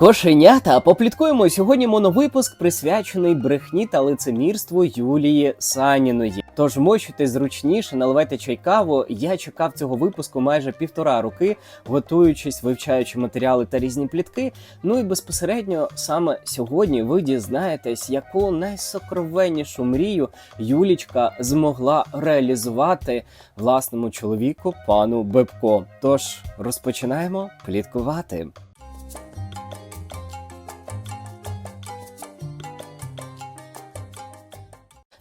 Кошенята, попліткуємо сьогодні моновипуск присвячений брехні та лицемірству Юлії Саніної. Тож мочуйтесь зручніше, наливайте чай каву. Я чекав цього випуску майже півтора роки, готуючись, вивчаючи матеріали та різні плітки. Ну і безпосередньо саме сьогодні ви дізнаєтесь, яку найсокровеннішу мрію Юлічка змогла реалізувати власному чоловіку пану Бебко. Тож розпочинаємо пліткувати.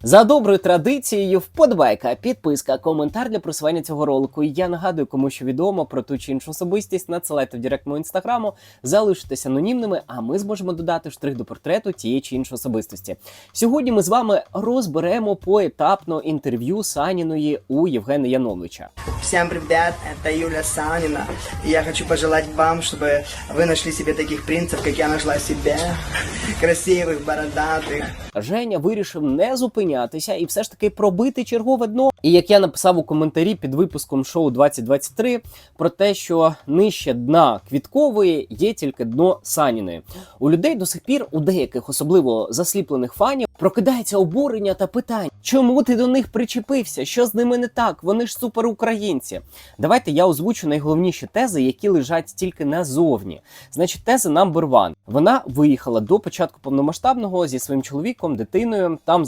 За доброю традицією, вподобайка, підписка, коментар для просування цього ролику. І Я нагадую, кому що відомо про ту чи іншу особистість, надсилайте в директ мого інстаграму, залишитесь анонімними, а ми зможемо додати штрих до портрету тієї чи іншої особистості. Сьогодні ми з вами розберемо поетапно інтерв'ю Саніної у Євгена Яновича. Всем привет, это Юля Санина. И я хочу пожелать вам, чтобы вы нашли себе таких принцев, как я нашла себе. Красивых, бородатых. Женя вирішив не зупинятися і все ж таки пробити чергове дно. І як я написав у коментарі під випуском шоу 2023 про те, що нижче дна квіткової є тільки дно Саніної. У людей до сих пір, у деяких особливо засліплених фанів, прокидається обурення та питання, чому ти до них причепився? Що з ними не так? Вони ж суперукраїнці. Давайте я озвучу найголовніші тези, які лежать тільки назовні. Значить, теза number one. Вона виїхала до початку повномасштабного зі своїм чоловіком, дитиною. Там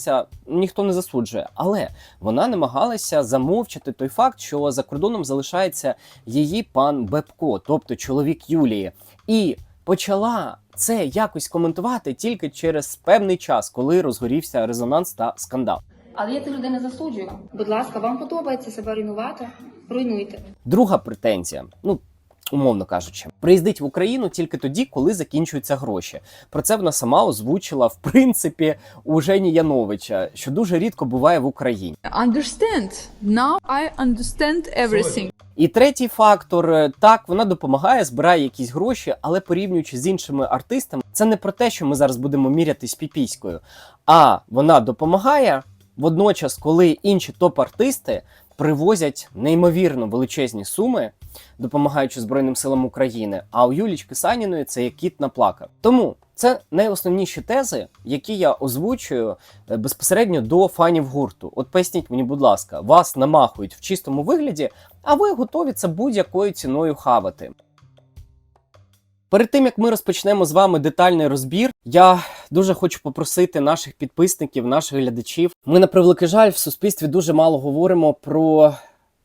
залишилася, ніхто не засуджує. Але вона намагалася замовчати той факт, що за кордоном залишається її пан Бебко, тобто чоловік Юлії, і почала. Це якось коментувати тільки через певний час, коли розгорівся резонанс та скандал. Але я цих людей не засуджую. Будь ласка, вам подобається себе руйнувати? Руйнуйте. Друга претензія, ну умовно кажучи, приїздить в Україну тільки тоді, коли закінчуються гроші. Про це вона сама озвучила в принципі у Жені Яновича, що дуже рідко буває в Україні. understand. Now I understand everything. І третій фактор е, так, вона допомагає, збирає якісь гроші, але порівнюючи з іншими артистами, це не про те, що ми зараз будемо мірятись піпіською. А вона допомагає водночас, коли інші топ-артисти привозять неймовірно величезні суми, допомагаючи Збройним силам України. А у Юлічки Саніної це як кіт наплакав. Тому це найосновніші тези, які я озвучую е, безпосередньо до фанів гурту. От поясніть мені, будь ласка, вас намахують в чистому вигляді, а ви готові це будь-якою ціною хавати. Перед тим як ми розпочнемо з вами детальний розбір, я дуже хочу попросити наших підписників, наших глядачів. Ми на превеликий жаль в суспільстві дуже мало говоримо про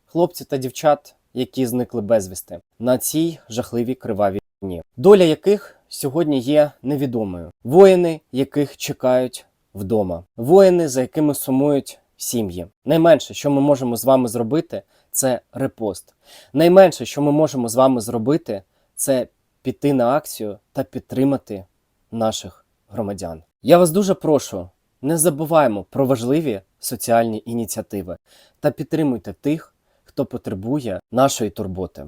хлопців та дівчат, які зникли безвісти на цій жахливій кривавій війні, доля яких сьогодні є невідомою. Воїни, яких чекають вдома, воїни, за якими сумують сім'ї. Найменше, що ми можемо з вами зробити, це репост. Найменше, що ми можемо з вами зробити, це піти на акцію та підтримати наших громадян. Я вас дуже прошу, не забуваємо про важливі соціальні ініціативи та підтримуйте тих, хто потребує нашої турботи.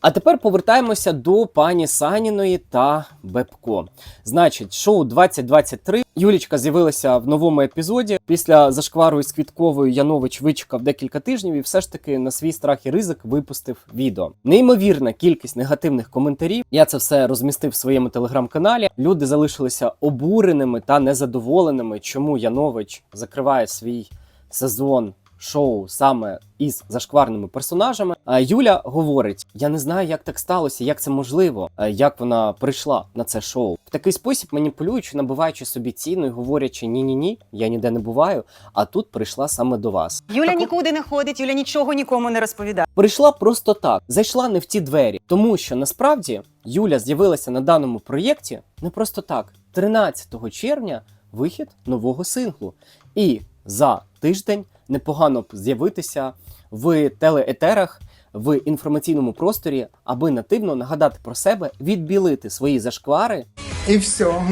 А тепер повертаємося до пані Саніної та Бебко. Значить, шоу 2023. Юлічка з'явилася в новому епізоді. Після зашквару із Квітковою Янович вичекав декілька тижнів і все ж таки на свій страх і ризик випустив відео. Неймовірна кількість негативних коментарів. Я це все розмістив в своєму телеграм-каналі. Люди залишилися обуреними та незадоволеними, чому Янович закриває свій сезон шоу саме із зашкварними персонажами. А Юля говорить: я не знаю, як так сталося, як це можливо, як вона прийшла на це шоу. В такий спосіб маніпулюючи, набиваючи собі ціну і говорячи ні, ні, ні, я ніде не буваю. А тут прийшла саме до вас. Юля Так, нікуди не ходить, Юля нічого нікому не розповідає. Прийшла просто так, зайшла не в ті двері, тому що насправді Юля з'явилася на даному проєкті не просто так. 13 червня вихід нового синглу. І за тиждень непогано б з'явитися в телеетерах, в інформаційному просторі, аби нативно нагадати про себе, відбілити свої зашквари И все.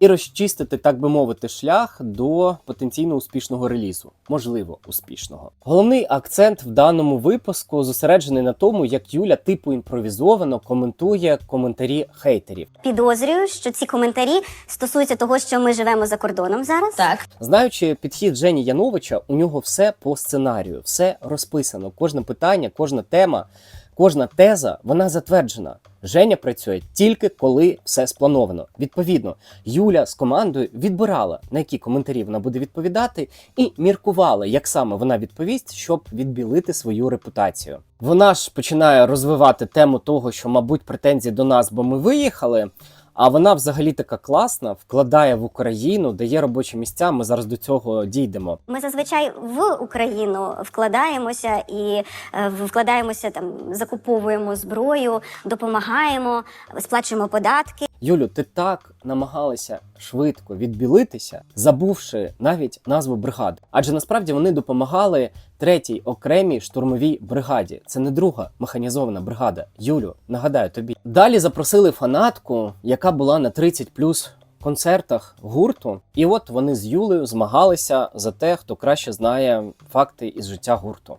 і розчистити, так би мовити, шлях до потенційно успішного релізу, можливо, успішного. Головний акцент в даному випуску зосереджений на тому, як Юля типу імпровізовано коментує коментарі хейтерів. Підозрюю, що ці коментарі стосуються того, що ми живемо за кордоном зараз. Так. Знаючи підхід Жені Яновича, у нього все по сценарію, все розписано. Кожне питання, кожна тема Кожна теза вона затверджена. Женя працює тільки коли все сплановано. Відповідно, Юля з командою відбирала, на які коментарі вона буде відповідати, і міркувала, як саме вона відповість, щоб відбілити свою репутацію. Вона ж починає розвивати тему того, що, мабуть, претензії до нас, бо ми виїхали. А вона взагалі така класна, вкладає в Україну, дає робочі місця. Ми зараз до цього дійдемо. Ми зазвичай в Україну вкладаємося і е, вкладаємося там, закуповуємо зброю, допомагаємо, сплачуємо податки. Юлю, ти так намагалася швидко відбілитися, забувши навіть назву бригади. Адже насправді вони допомагали третій окремій штурмовій бригаді. Це не друга механізована бригада. Юлю, нагадаю тобі. Далі запросили фанатку, яка була на 30 плюс концертах гурту. І от вони з Юлею змагалися за те, хто краще знає факти із життя гурту.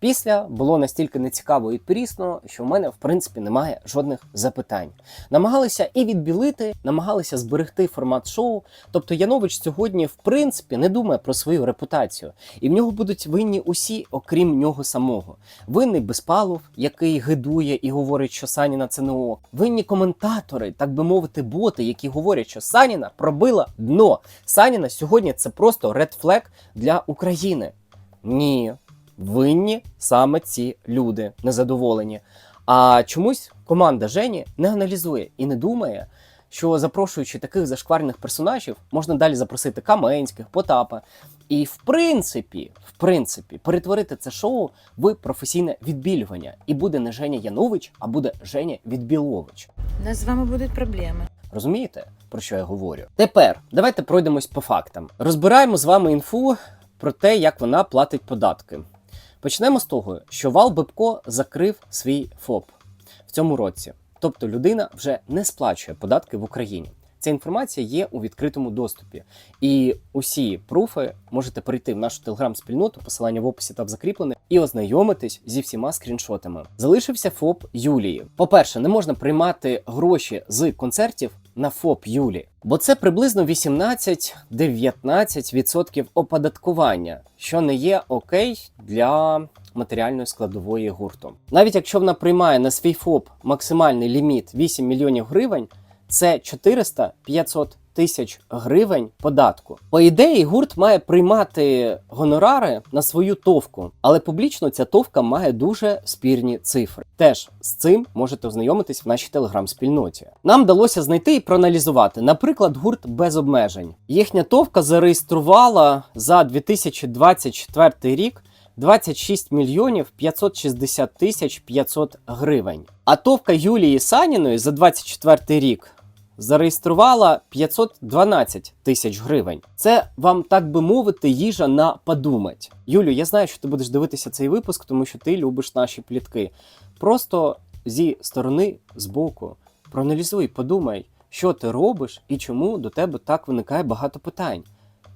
Після було настільки нецікаво і прісно, що в мене в принципі немає жодних запитань. Намагалися і відбілити, намагалися зберегти формат шоу. Тобто Янович сьогодні, в принципі, не думає про свою репутацію, і в нього будуть винні усі, окрім нього самого. Винний Безпалов, який гидує і говорить, що Саніна це не ок. Винні коментатори, так би мовити, боти, які говорять, що Саніна пробила дно. Саніна сьогодні це просто ред флег для України. Ні, винні саме ці люди незадоволені. А чомусь команда Жені не аналізує і не думає, що запрошуючи таких зашкварних персонажів, можна далі запросити Каменських, Потапа. І в принципі, в принципі, перетворити це шоу в професійне відбілювання. І буде не Женя Янович, а буде Женя Відбілович. У нас з вами будуть проблеми. Розумієте, про що я говорю? Тепер давайте пройдемось по фактам. Розбираємо з вами інфу про те, як вона платить податки. Почнемо з того, що Вал Бебко закрив свій ФОП в цьому році. Тобто людина вже не сплачує податки в Україні. Ця інформація є у відкритому доступі. І усі пруфи можете перейти в нашу телеграм-спільноту, посилання в описі та в закріплене, і ознайомитись зі всіма скріншотами. Залишився ФОП Юлії. По-перше, не можна приймати гроші з концертів на ФОП Юлі, бо це приблизно 18-19% оподаткування, що не є окей для матеріальної складової гурту. Навіть якщо вона приймає на свій ФОП максимальний ліміт 8 мільйонів гривень, це 400-500 тисяч гривень податку. По ідеї, гурт має приймати гонорари на свою товку, але публічно ця товка має дуже спірні цифри. Теж з цим можете ознайомитись в нашій телеграм-спільноті. Нам вдалося знайти і проаналізувати, наприклад, гурт без обмежень. Їхня товка зареєструвала за 2024 рік 26 мільйонів 560 тисяч 500 гривень. А товка Юлії Саніної за 24 рік зареєструвала 512 тисяч гривень. Це вам, так би мовити, їжа на подумать. Юлю, я знаю, що ти будеш дивитися цей випуск, тому що ти любиш наші плітки. Просто зі сторони збоку проаналізуй, подумай, що ти робиш і чому до тебе так виникає багато питань.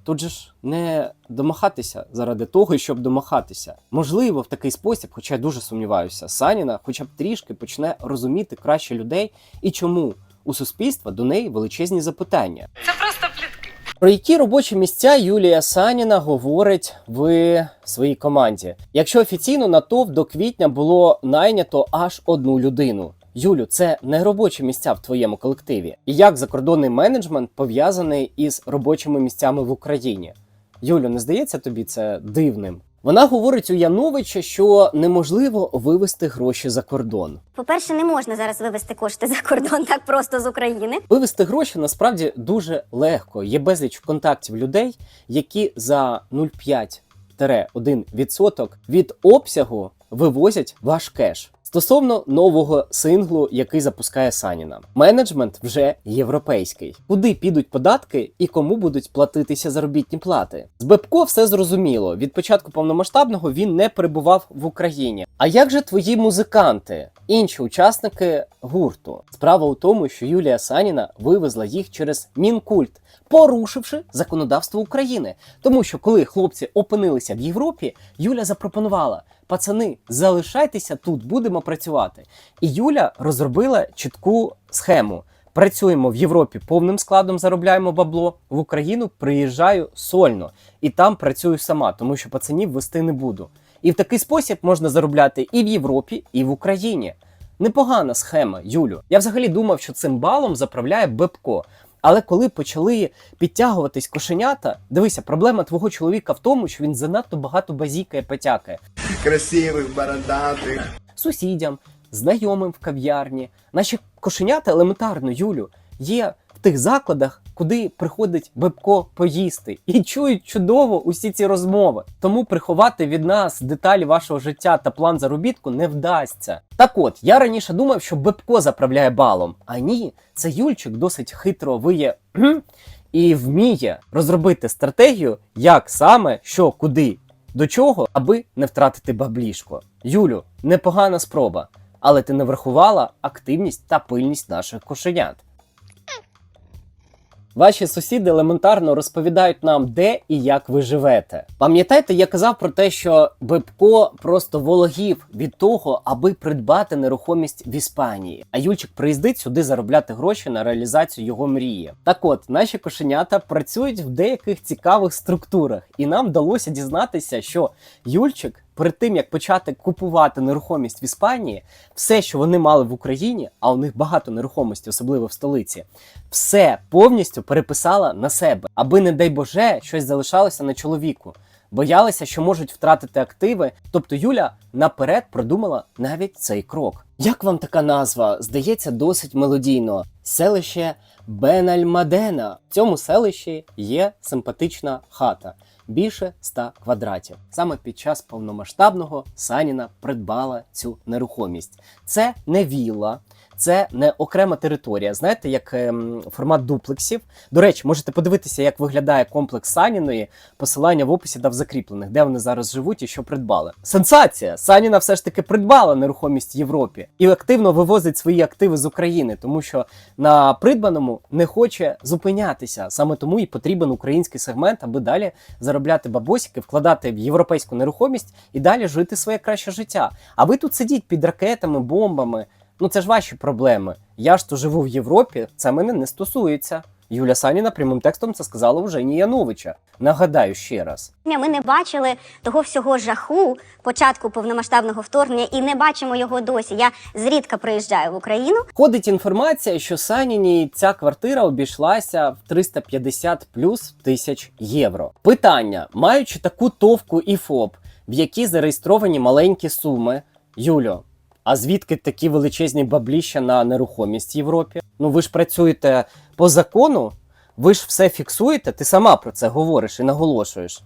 Тут же ж не домахатися заради того, щоб домахатися. Можливо, в такий спосіб, хоча я дуже сумніваюся, Саніна хоча б трішки почне розуміти краще людей і чому у суспільства до неї величезні запитання. Це просто плітки. Про які робочі місця Юлія Саніна говорить в своїй команді? Якщо офіційно на ТОВ до квітня було найнято аж одну людину. Юлю, це не робочі місця в твоєму колективі. І як закордонний менеджмент пов'язаний із робочими місцями в Україні? Юлю, не здається тобі це дивним? Вона говорить у Яновича, що неможливо вивести гроші за кордон. По-перше, не можна зараз вивести кошти за кордон так просто з України. Вивести гроші насправді дуже легко. Є безліч контактів людей, які за 0,5-1% від обсягу вивозять ваш кеш. Стосовно нового синглу, який запускає Саніна, менеджмент вже європейський. Куди підуть податки і кому будуть платитися заробітні плати? З Бебко все зрозуміло. Від початку повномасштабного він не перебував в Україні. А як же твої музиканти? Інші учасники гурту. Справа у тому, що Юлія Саніна вивезла їх через мінкульт, порушивши законодавство України. Тому що коли хлопці опинилися в Європі, Юля запропонувала: пацани, залишайтеся тут, будемо працювати. І Юля розробила чітку схему. Працюємо в Європі повним складом, заробляємо бабло. В Україну приїжджаю сольно і там працюю сама, тому що пацанів вести не буду. І в такий спосіб можна заробляти і в Європі, і в Україні. Непогана схема, Юлю. Я взагалі думав, що цим балом заправляє Бебко. Але коли почали підтягуватись кошенята, дивися, проблема твого чоловіка в тому, що він занадто багато базікає потякає Красивих, бородатих. сусідям, знайомим в кав'ярні. Наші кошенята елементарно, Юлю, є тих закладах, куди приходить Бебко поїсти, і чують чудово усі ці розмови. Тому приховати від нас деталі вашого життя та план заробітку не вдасться. Так от, я раніше думав, що Бебко заправляє балом. А ні, це Юльчик досить хитро виє і вміє розробити стратегію, як саме, що, куди, до чого, аби не втратити баблішко. Юлю, непогана спроба, але ти не врахувала активність та пильність наших кошенят. Ваші сусіди елементарно розповідають нам, де і як ви живете. Пам'ятаєте, я казав про те, що Бебко просто вологів від того, аби придбати нерухомість в Іспанії. А Юльчик приїздить сюди заробляти гроші на реалізацію його мрії. Так от, наші кошенята працюють в деяких цікавих структурах, і нам вдалося дізнатися, що Юльчик. Перед тим як почати купувати нерухомість в Іспанії, все, що вони мали в Україні, а у них багато нерухомості, особливо в столиці, все повністю переписала на себе, аби, не дай Боже, щось залишалося на чоловіку. Боялися, що можуть втратити активи. Тобто Юля наперед продумала навіть цей крок. Як вам така назва? Здається, досить мелодійно. Селище Бенальмадена. В цьому селищі є симпатична хата. Більше 100 квадратів. Саме під час повномасштабного Саніна придбала цю нерухомість. Це не вілла, це не окрема територія. Знаєте, як ем, формат дуплексів. До речі, можете подивитися, як виглядає комплекс Саніної. Посилання в описі дав закріплених, де вони зараз живуть і що придбали. Сенсація! Саніна все ж таки придбала нерухомість в Європі і активно вивозить свої активи з України, тому що на придбаному не хоче зупинятися. Саме тому і потрібен український сегмент, аби далі заробляти бабосики, вкладати в європейську нерухомість і далі жити своє краще життя. А ви тут сидіть під ракетами, бомбами. Ну це ж ваші проблеми. Я ж то живу в Європі, це мене не стосується. Юля Саніна прямим текстом це сказала в Жені Яновича. Нагадаю ще раз. Ми не бачили того всього жаху початку повномасштабного вторгнення і не бачимо його досі. Я зрідка приїжджаю в Україну. Ходить інформація, що Саніні ця квартира обійшлася в 350 плюс тисяч євро. Питання: маючи таку товку і ФОП, в якій зареєстровані маленькі суми, Юльо, а звідки такі величезні бабліща на нерухомість в Європі? Ну ви ж працюєте по закону, ви ж все фіксуєте, ти сама про це говориш і наголошуєш.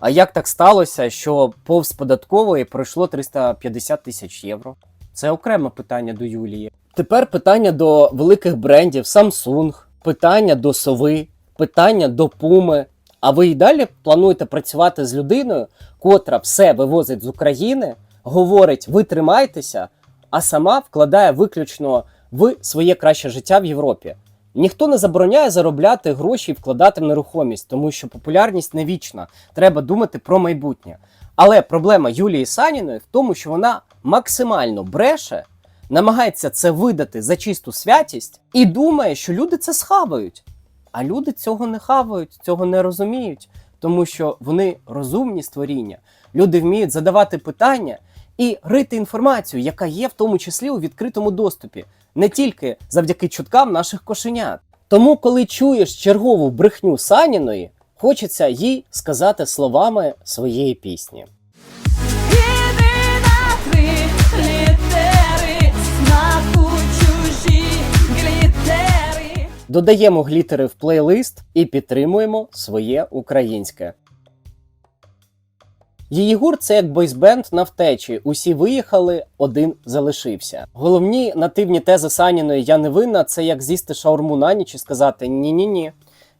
А як так сталося, що повз податкової пройшло 350 тисяч євро? Це окреме питання до Юлії. Тепер питання до великих брендів Samsung, питання до Сови, питання до Пуми. А ви і далі плануєте працювати з людиною, котра все вивозить з України, говорить, ви тримайтеся, а сама вкладає виключно в своє краще життя в Європі. Ніхто не забороняє заробляти гроші і вкладати в нерухомість, тому що популярність не вічна. Треба думати про майбутнє. Але проблема Юлії Саніної в тому, що вона максимально бреше, намагається це видати за чисту святість і думає, що люди це схавають. А люди цього не хавають, цього не розуміють, тому що вони розумні створіння. Люди вміють задавати питання і рити інформацію, яка є в тому числі у відкритому доступі, не тільки завдяки чуткам наших кошенят. Тому, коли чуєш чергову брехню Саніної, хочеться їй сказати словами своєї пісні. Додаємо глітери в плейлист і підтримуємо своє українське. Її гурт це як бойсбенд на втечі. Усі виїхали, один залишився. Головні нативні тези Саніної Я не винна це як з'їсти шаурму на ніч і сказати ні-ні ні.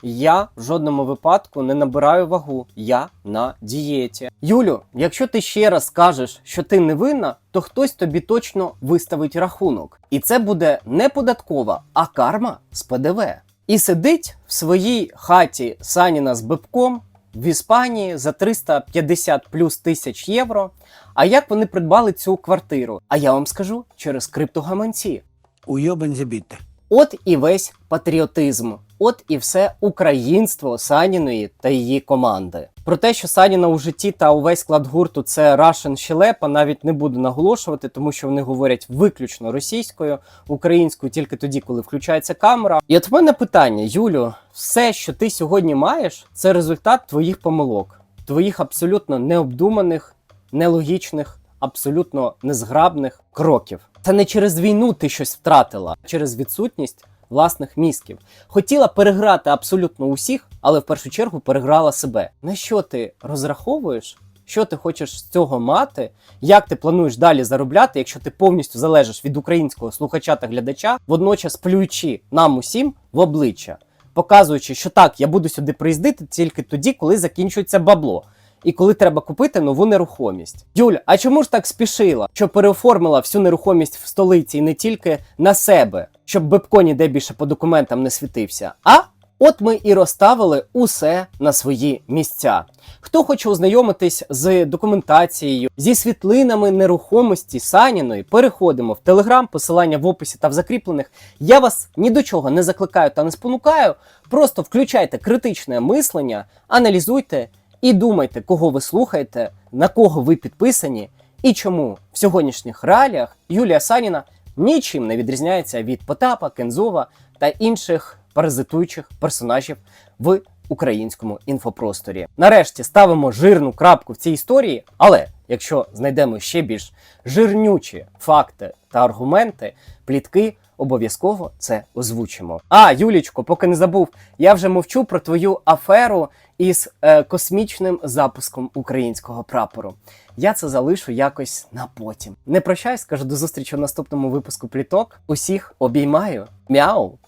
Я в жодному випадку не набираю вагу. Я на дієті. Юлю, якщо ти ще раз скажеш, що ти не винна, то хтось тобі точно виставить рахунок. І це буде не податкова, а карма з ПДВ. І сидить в своїй хаті Саніна з бибком в Іспанії за 350 плюс тисяч євро. А як вони придбали цю квартиру? А я вам скажу через криптогаманці. Уйобан забіте. От і весь патріотизм, от і все українство Саніної та її команди. Про те, що Саніна у житті та увесь склад гурту це Russian щелепа, навіть не буду наголошувати, тому що вони говорять виключно російською, українською тільки тоді, коли включається камера. І от в мене питання, Юлю, все, що ти сьогодні маєш, це результат твоїх помилок, твоїх абсолютно необдуманих, нелогічних, абсолютно незграбних кроків. Це не через війну ти щось втратила, а через відсутність власних мізків. Хотіла переграти абсолютно усіх, але в першу чергу переграла себе. На що ти розраховуєш? Що ти хочеш з цього мати? Як ти плануєш далі заробляти, якщо ти повністю залежиш від українського слухача та глядача, водночас плюючи нам усім в обличчя, показуючи, що так, я буду сюди приїздити тільки тоді, коли закінчується бабло. І коли треба купити нову нерухомість. Юль, а чому ж так спішила, що переоформила всю нерухомість в столиці і не тільки на себе, щоб Бебко ніде більше по документам не світився? А от ми і розставили усе на свої місця. Хто хоче ознайомитись з документацією, зі світлинами нерухомості Саніної, переходимо в Телеграм, посилання в описі та в закріплених. Я вас ні до чого не закликаю та не спонукаю. Просто включайте критичне мислення, аналізуйте і думайте, кого ви слухаєте, на кого ви підписані, і чому в сьогоднішніх реаліях Юлія Саніна нічим не відрізняється від Потапа, Кензова та інших паразитуючих персонажів в українському інфопросторі. Нарешті ставимо жирну крапку в цій історії, але якщо знайдемо ще більш жирнючі факти та аргументи, плітки. Обов'язково це озвучимо. А, Юлічко, поки не забув, я вже мовчу про твою аферу із е, космічним запуском українського прапору. Я це залишу якось на потім. Не прощаюсь, кажу до зустрічі у наступному випуску пліток. Усіх обіймаю. Мяу!